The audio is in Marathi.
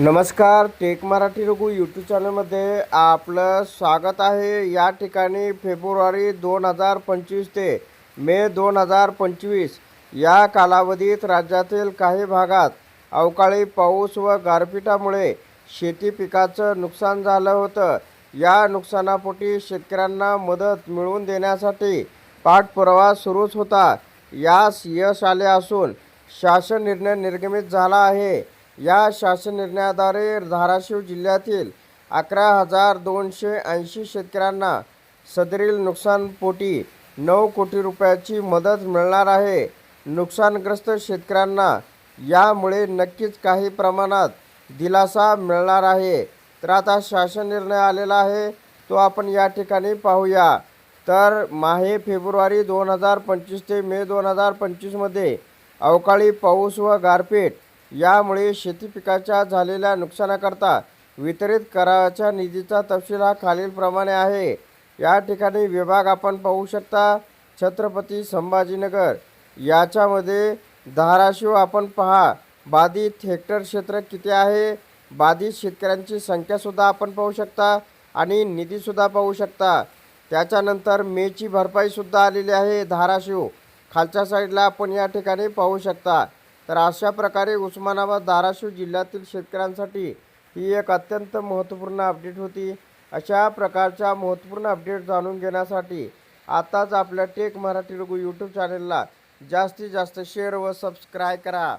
नमस्कार टेक मराठी रघु यूट्यूब चॅनलमध्ये आपलं स्वागत आहे. या ठिकाणी फेब्रुवारी दोन हजार पंचवीस ते मे दोन हजार पंचवीस या कालावधीत राज्यातील काही भागात अवकाळी पाऊस व गारपिटामुळे शेती पिकाचं नुकसान झालं होतं. या नुकसानापोटी शेतकऱ्यांना मदत मिळवून देण्यासाठी पाठपुरावा सुरूच होता. यास यश आले असून शासन निर्णय निर्गमित झाला आहे. या शासन निर्णयाद्वारे धाराशिव जिल्ह्यातील अकरा हजार दोनशे ऐंशी शेतकऱ्यांना सदरील नुकसानपोटी नऊ कोटी रुपयाची मदत मिळणार आहे. नुकसानग्रस्त शेतकऱ्यांना यामुळे नक्कीच काही प्रमाणात दिलासा मिळणार आहे. तर आता शासन निर्णय आलेला आहे. तो आपण या ठिकाणी पाहूया. तर माहे फेब्रुवारी दोन हजार पंचवीस ते मे दोन हजार पंचवीसमध्ये अवकाळी पाऊस व गारपीट यामुळे शेती पिकाच्या झालेल्या नुकसानाकरता वितरित करावयाच्या निधीचा तपशील हा खालीलप्रमाणे आहे. या ठिकाणी विभाग आपण पाहू शकता छत्रपती संभाजीनगर. याच्यामध्ये धाराशिव आपण पहा बाधित हेक्टर क्षेत्र किती आहे? बाधित शेतकऱ्यांची संख्यासुद्धा आपण पाहू शकता आणि निधीसुद्धा पाहू शकता. त्याच्यानंतर मेची भरपाईसुद्धा आलेली आहे धाराशिव. खालच्या साईडला आपण या ठिकाणी पाहू शकता. तर अशा प्रकारे उस्मानाबाद धाराशिव जिल्ह्यातील शेतकऱ्यांसाठी ही एक अत्यंत महत्त्वपूर्ण अपडेट होती. अशा प्रकारच्या महत्त्वपूर्ण अपडेट जाणून घेण्यासाठी आताच आपल्या टेक मराठी रघु यूट्यूब चॅनलला जास्तीत जास्त शेअर व सबस्क्राईब करा.